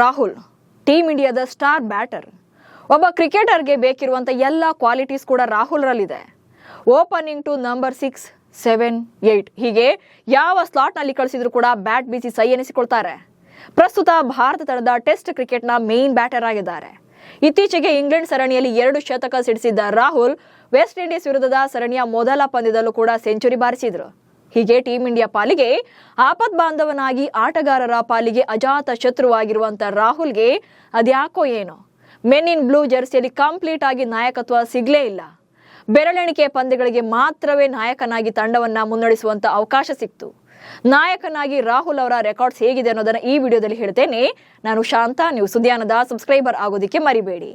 Rahul team ಇಂಡಿಯಾದ star batter. ಒಬ್ಬ ಕ್ರಿಕೆಟರ್ಗೆ ಬೇಕಿರುವಂಥ ಎಲ್ಲ ಕ್ವಾಲಿಟೀಸ್ ಕೂಡ ರಾಹುಲ್ರಲ್ಲಿದೆ. Opening to number six, seven eight ಹೀಗೆ ಯಾವ ಸ್ಲಾಟ್ನಲ್ಲಿ ಕಳಿಸಿದ್ರು ಕೂಡ ಬ್ಯಾಟ್ ಬೀಸಿ ಸೈ ಎನಿಸಿಕೊಳ್ತಾರೆ. ಪ್ರಸ್ತುತ ಭಾರತ ತಂಡದ ಟೆಸ್ಟ್ ಕ್ರಿಕೆಟ್ನ ಮೇನ್ ಬ್ಯಾಟರ್ ಆಗಿದ್ದಾರೆ. ಇತ್ತೀಚೆಗೆ ಇಂಗ್ಲೆಂಡ್ ಸರಣಿಯಲ್ಲಿ ಎರಡು ಶತಕ ಸಿಡಿಸಿದ್ದ ರಾಹುಲ್, ವೆಸ್ಟ್ ಇಂಡೀಸ್ ವಿರುದ್ಧದ ಸರಣಿಯ ಮೊದಲ ಪಂದ್ಯದಲ್ಲೂ ಕೂಡ ಸೆಂಚುರಿ ಬಾರಿಸಿದ್ರು. ಹೀಗೆ ಟೀಂ ಇಂಡಿಯಾ ಪಾಲಿಗೆ ಆಪತ್ ಬಾಂಧವನಾಗಿ ಆಟಗಾರರ ಪಾಲಿಗೆ ಅಜಾತ ಶತ್ರುವಾಗಿರುವಂತ ರಾಹುಲ್ಗೆ ಅದ್ಯಾಕೋ ಏನೋ. ಮೆನ್ ಇನ್ ಬ್ಲೂ ಜರ್ಸಿಯಲ್ಲಿ ಕಂಪ್ಲೀಟ್ ಆಗಿ ನಾಯಕತ್ವ ಸಿಗ್ಲೇ ಇಲ್ಲ. ಬೆರಳೆಣಿಕೆ ಪಂದ್ಯಗಳಿಗೆ ಮಾತ್ರವೇ ನಾಯಕನಾಗಿ ತಂಡವನ್ನ ಮುನ್ನಡೆಸುವಂತ ಅವಕಾಶ ಸಿಕ್ತು. ನಾಯಕನಾಗಿ ರಾಹುಲ್ ಅವರ ರೆಕಾರ್ಡ್ಸ್ ಹೇಗಿದೆ ಅನ್ನೋದನ್ನ ಈ ವಿಡಿಯೋದಲ್ಲಿ ಹೇಳ್ತೇನೆ. ನಾನು ಶಾಂತ, ನೀವು ಸುದ್ಯಾನದ ಸಬ್ಸ್ಕ್ರೈಬರ್ ಆಗೋದಕ್ಕೆ ಮರಿಬೇಡಿ.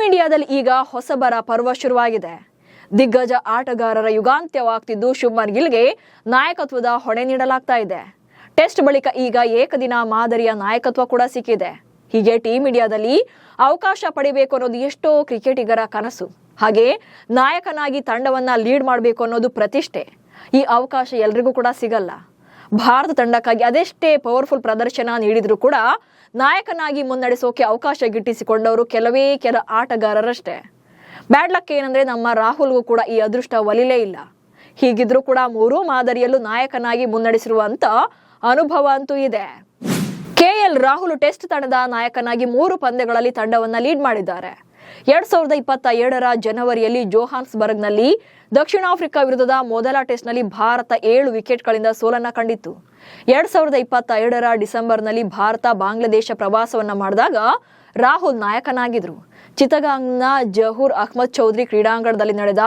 ಟೀಂ ಇಂಡಿಯಾದಲ್ಲಿ ಈಗ ಹೊಸಬರ ಪರ್ವ ಶುರುವಾಗಿದೆ. ದಿಗ್ಗಜ ಆಟಗಾರರ ಯುಗಾಂತ್ಯವಾಗ್ತಿದ್ದು ಶುಭ್ಮನ್ ಗಿಲ್ಗೆ ನಾಯಕತ್ವದ ಹೊಣೆ ನೀಡಲಾಗ್ತಾ ಇದೆ. ಟೆಸ್ಟ್ ಬಳಿಕ ಈಗ ಏಕದಿನ ಮಾದರಿಯ ನಾಯಕತ್ವ ಕೂಡ ಸಿಕ್ಕಿದೆ. ಹೀಗೆ ಟೀಂ ಇಂಡಿಯಾದಲ್ಲಿ ಅವಕಾಶ ಪಡಿಬೇಕು ಅನ್ನೋದು ಎಷ್ಟೋ ಕ್ರಿಕೆಟಿಗರ ಕನಸು. ಹಾಗೆ ನಾಯಕನಾಗಿ ತಂಡವನ್ನ ಲೀಡ್ ಮಾಡಬೇಕು ಅನ್ನೋದು ಪ್ರತಿಷ್ಠೆ. ಈ ಅವಕಾಶ ಎಲ್ರಿಗೂ ಕೂಡ ಸಿಗಲ್ಲ. ಭಾರತ ತಂಡಕ್ಕಾಗಿ ಅದೆಷ್ಟೇ ಪವರ್ಫುಲ್ ಪ್ರದರ್ಶನ ನೀಡಿದ್ರು ಕೂಡ ನಾಯಕನಾಗಿ ಮುನ್ನಡೆಸೋಕೆ ಅವಕಾಶ ಗಿಟ್ಟಿಸಿಕೊಂಡವರು ಕೆಲವೇ ಕೆಲ ಆಟಗಾರರಷ್ಟೇ. ಬ್ಯಾಡ್ ಲಕ್ ಏನಂದ್ರೆ ನಮ್ಮ ರಾಹುಲ್ಗೂ ಕೂಡ ಈ ಅದೃಷ್ಟ ಒಲಿಲೇ ಇಲ್ಲ. ಹೀಗಿದ್ರೂ ಕೂಡ ಮೂರೂ ಮಾದರಿಯಲ್ಲೂ ನಾಯಕನಾಗಿ ಮುನ್ನಡೆಸಿರುವಂತ ಅನುಭವ ಅಂತೂ ಇದೆ. ಕೆಎಲ್ ರಾಹುಲ್ ಟೆಸ್ಟ್ ತಂಡದ ನಾಯಕನಾಗಿ ಮೂರು ಪಂದ್ಯಗಳಲ್ಲಿ ತಂಡವನ್ನ ಲೀಡ್ ಮಾಡಿದ್ದಾರೆ. ಎರಡ್ ಸಾವಿರದ ಇಪ್ಪತ್ತ ಏಳರ ಜನವರಿಯಲ್ಲಿ ಜೋಹಾನ್ಸ್ಬರ್ಗ್ನಲ್ಲಿ ದಕ್ಷಿಣ ಆಫ್ರಿಕಾ ವಿರುದ್ಧದ ಮೊದಲ ಟೆಸ್ಟ್ನಲ್ಲಿ ಭಾರತ ಏಳು ವಿಕೆಟ್ಗಳಿಂದ ಸೋಲನ್ನ ಕಂಡಿತ್ತು. ಎರಡ್ ಸಾವಿರದ ಇಪ್ಪತ್ತ ಎರಡರ ಡಿಸೆಂಬರ್ನಲ್ಲಿ ಭಾರತ ಬಾಂಗ್ಲಾದೇಶ ಪ್ರವಾಸವನ್ನ ಮಾಡಿದಾಗ ರಾಹುಲ್ ನಾಯಕನಾಗಿದ್ರು. ಚಿತ್ತಗಾಂಗ್ನ ಜಹೂರ್ ಅಹ್ಮದ್ ಚೌಧರಿ ಕ್ರೀಡಾಂಗಣದಲ್ಲಿ ನಡೆದ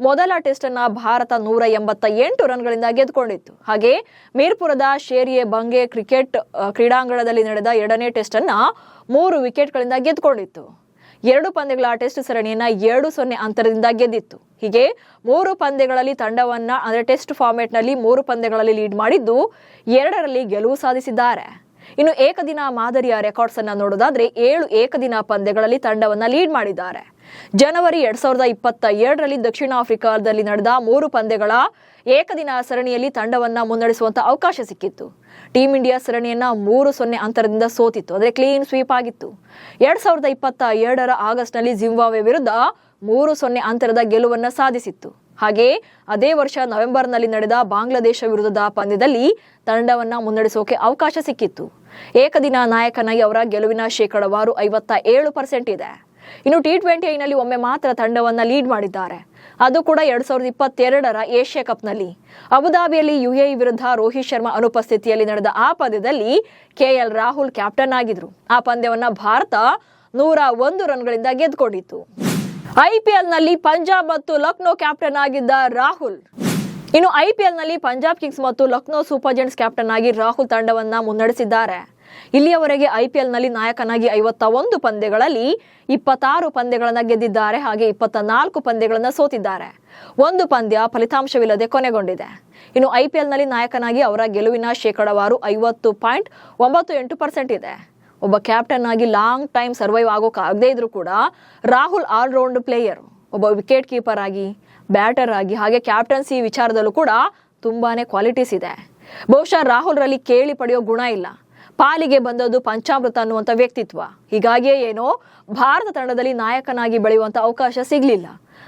ಮೊದಲ ಟೆಸ್ಟ್ ಅನ್ನ ಭಾರತ ನೂರ ಎಂಬತ್ತ ಎಂಟು ರನ್ಗಳಿಂದ ಗೆದ್ದುಕೊಂಡಿತ್ತು. ಹಾಗೆ ಮೀರ್ಪುರದ ಶೇರಿಯೆ ಬಂಗೆ ಕ್ರಿಕೆಟ್ ಕ್ರೀಡಾಂಗಣದಲ್ಲಿ ನಡೆದ ಎರಡನೇ ಟೆಸ್ಟ್ ಅನ್ನ ಮೂರು ವಿಕೆಟ್ಗಳಿಂದ ಗೆದ್ದುಕೊಂಡಿತ್ತು. ಎರಡು ಪಂದ್ಯಗಳ ಟೆಸ್ಟ್ ಸರಣಿಯನ್ನ ಎರಡು ಸೊನ್ನೆ ಅಂತರದಿಂದ ಗೆದ್ದಿತ್ತು. ಹೀಗೆ ಮೂರು ಪಂದ್ಯಗಳಲ್ಲಿ ತಂಡವನ್ನ, ಅಂದ್ರೆ ಟೆಸ್ಟ್ ಫಾರ್ಮೆಟ್ನಲ್ಲಿ ಮೂರು ಪಂದ್ಯಗಳಲ್ಲಿ ಲೀಡ್ ಮಾಡಿದ್ದು ಎರಡರಲ್ಲಿ ಗೆಲುವು ಸಾಧಿಸಿದ್ದಾರೆ. ಇನ್ನು ಏಕದಿನ ಮಾದರಿಯ ರೆಕಾರ್ಡ್ಸ್ ಅನ್ನ ನೋಡೋದಾದ್ರೆ ಏಳು ಏಕದಿನ ಪಂದ್ಯಗಳಲ್ಲಿ ತಂಡವನ್ನ ಲೀಡ್ ಮಾಡಿದ್ದಾರೆ. ಜನವರಿ ಎರಡ್ ಸಾವಿರದ ಇಪ್ಪತ್ತ ಎರಡರಲ್ಲಿ ದಕ್ಷಿಣ ಆಫ್ರಿಕಾದಲ್ಲಿ ನಡೆದ ಮೂರು ಪಂದ್ಯಗಳ ಏಕದಿನ ಸರಣಿಯಲ್ಲಿ ತಂಡವನ್ನ ಮುನ್ನಡೆಸುವಂತ ಅವಕಾಶ ಸಿಕ್ಕಿತ್ತು. ಟೀಂ ಇಂಡಿಯಾ ಸರಣಿಯನ್ನ ಮೂರು ಸೊನ್ನೆ ಅಂತರದಿಂದ ಸೋತಿತ್ತು. ಅಂದ್ರೆ ಕ್ಲೀನ್ ಸ್ವೀಪ್ ಆಗಿತ್ತು. ಎರಡ್ ಸಾವಿರದ ಇಪ್ಪತ್ತ ಎರಡರ ಆಗಸ್ಟ್ನಲ್ಲಿ ಜಿಂಬಾಬ್ವೆ ವಿರುದ್ಧ ಮೂರು ಸೊನ್ನೆ ಅಂತರದ ಗೆಲುವನ್ನ ಸಾಧಿಸಿತ್ತು. ಹಾಗೆ ಅದೇ ವರ್ಷ ನವೆಂಬರ್ನಲ್ಲಿ ನಡೆದ ಬಾಂಗ್ಲಾದೇಶ ವಿರುದ್ಧದ ಪಂದ್ಯದಲ್ಲಿ ತಂಡವನ್ನ ಮುನ್ನಡೆಸೋಕೆ ಅವಕಾಶ ಸಿಕ್ಕಿತ್ತು. ಏಕದಿನ ನಾಯಕನಾಗಿ ಅವರ ಗೆಲುವಿನ ಶೇಕಡವಾರು ಐವತ್ತ ಏಳು ಪರ್ಸೆಂಟ್ ಇದೆ. ಇನ್ನು ಟಿ ಟ್ವೆಂಟಿ ಐನಲ್ಲಿ ಒಮ್ಮೆ ಮಾತ್ರ ತಂಡವನ್ನ ಲೀಡ್ ಮಾಡಿದ್ದಾರೆ. ಅದು ಕೂಡ ಎರಡ್ ಸಾವಿರದ ಇಪ್ಪತ್ತೆರಡರ ಏಷ್ಯಾ ಕಪ್ನಲ್ಲಿ. ಅಬುದಾಬಿಯಲ್ಲಿ ಯುಎಇ ವಿರುದ್ಧ ರೋಹಿತ್ ಶರ್ಮಾ ಅನುಪಸ್ಥಿತಿಯಲ್ಲಿ ನಡೆದ ಆ ಪಂದ್ಯದಲ್ಲಿ ಕೆಎಲ್ ರಾಹುಲ್ ಕ್ಯಾಪ್ಟನ್ ಆಗಿದ್ರು. ಆ ಪಂದ್ಯವನ್ನು ಭಾರತ ನೂರ ಒಂದು ರನ್ಗಳಿಂದ ಗೆದ್ದುಕೊಂಡಿತ್ತು. ಐಪಿಎಲ್ನಲ್ಲಿ ಪಂಜಾಬ್ ಮತ್ತು ಲಕ್ನೋ ಕ್ಯಾಪ್ಟನ್ ಆಗಿದ್ದ ರಾಹುಲ್ ಇನ್ನು ಐಪಿಎಲ್ನಲ್ಲಿ ಪಂಜಾಬ್ ಕಿಂಗ್ಸ್ ಮತ್ತು ಲಕ್ನೋ ಸೂಪರ್ ಜೆಂಟ್ಸ್ ಕ್ಯಾಪ್ಟನ್ ಆಗಿ ರಾಹುಲ್ ತಂಡವನ್ನ ಮುನ್ನಡೆಸಿದ್ದಾರೆ. ಇಲ್ಲಿಯವರೆಗೆ ಐಪಿಎಲ್ನಲ್ಲಿ ನಾಯಕನಾಗಿ ಐವತ್ತ ಒಂದು ಪಂದ್ಯಗಳಲ್ಲಿ ಇಪ್ಪತ್ತಾರು ಪಂದ್ಯಗಳನ್ನು ಗೆದ್ದಿದ್ದಾರೆ, ಹಾಗೆ ಇಪ್ಪತ್ತ ನಾಲ್ಕು ಪಂದ್ಯಗಳನ್ನು ಸೋತಿದ್ದಾರೆ. ಒಂದು ಪಂದ್ಯ ಫಲಿತಾಂಶವಿಲ್ಲದೆ ಕೊನೆಗೊಂಡಿದೆ. ಇನ್ನು ಐಪಿಎಲ್ನಲ್ಲಿ ನಾಯಕನಾಗಿ ಅವರ ಗೆಲುವಿನ ಶೇಕಡವಾರು ಐವತ್ತು ಪಾಯಿಂಟ್ ಒಂಬತ್ತು ಎಂಟು ಪರ್ಸೆಂಟ್ ಇದೆ. ಒಬ್ಬ ಕ್ಯಾಪ್ಟನ್ ಆಗಿ ಲಾಂಗ್ ಟೈಮ್ ಸರ್ವೈವ್ ಆಗೋಕ್ಕಾಗದೇ ಇದ್ರೂ ಕೂಡ ರಾಹುಲ್ ಆಲ್ರೌಂಡ್ ಪ್ಲೇಯರ್. ಒಬ್ಬ ವಿಕೆಟ್ ಕೀಪರ್ ಆಗಿ ಬ್ಯಾಟರ್ ಆಗಿ, ಹಾಗೆ ಕ್ಯಾಪ್ಟನ್ಸಿ ವಿಚಾರದಲ್ಲೂ ಕೂಡ ತುಂಬಾನೇ ಕ್ವಾಲಿಟೀಸ್ ಇದೆ. ಬಹುಶಃ ರಾಹುಲ್ ರಲ್ಲಿ ಕೇಳಿ ಪಡೆಯೋ ಗುಣ ಇಲ್ಲ. ಪಾಲಿಗೆ ಬಂದದ್ದು ಪಂಚಾಮೃತ ಅನ್ನುವಂಥ ವ್ಯಕ್ತಿತ್ವ. ಹೀಗಾಗಿಯೇ ಏನೋ ಭಾರತ ತಂಡದಲ್ಲಿ ನಾಯಕನಾಗಿ ಬೆಳೆಯುವಂಥ ಅವಕಾಶ ಸಿಗಲಿಲ್ಲ.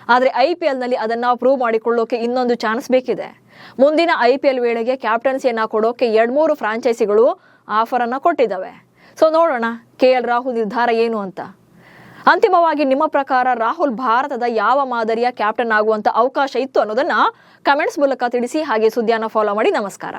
ಆದರೆ ಐ ಪಿ ಎಲ್ನಲ್ಲಿ ಅದನ್ನು ಪ್ರೂವ್ ಮಾಡಿಕೊಳ್ಳೋಕೆ ಇನ್ನೊಂದು ಚಾನ್ಸ್ ಬೇಕಿದೆ. ಮುಂದಿನ ಐ ಪಿ ಎಲ್ ವೇಳೆಗೆ ಕ್ಯಾಪ್ಟನ್ಸಿಯನ್ನು ಕೊಡೋಕೆ ಎರಡ್ಮೂರು ಫ್ರಾಂಚೈಸಿಗಳು ಆಫರನ್ನು ಕೊಟ್ಟಿದ್ದಾವೆ. ಸೊ ನೋಡೋಣ, ಕೆ ಎಲ್ ರಾಹುಲ್ ನಿರ್ಧಾರ ಏನು ಅಂತ. ಅಂತಿಮವಾಗಿ ನಿಮ್ಮ ಪ್ರಕಾರ ರಾಹುಲ್ ಭಾರತದ ಯಾವ ಮಾದರಿಯ ಕ್ಯಾಪ್ಟನ್ ಆಗುವಂತ ಅವಕಾಶ ಇತ್ತು ಅನ್ನೋದನ್ನ ಕಮೆಂಟ್ಸ್ ಮೂಲಕ ತಿಳಿಸಿ ಹಾಗೆ ಸುದ್ದಿಯನ್ನ ಫಾಲೋ ಮಾಡಿ. ನಮಸ್ಕಾರ.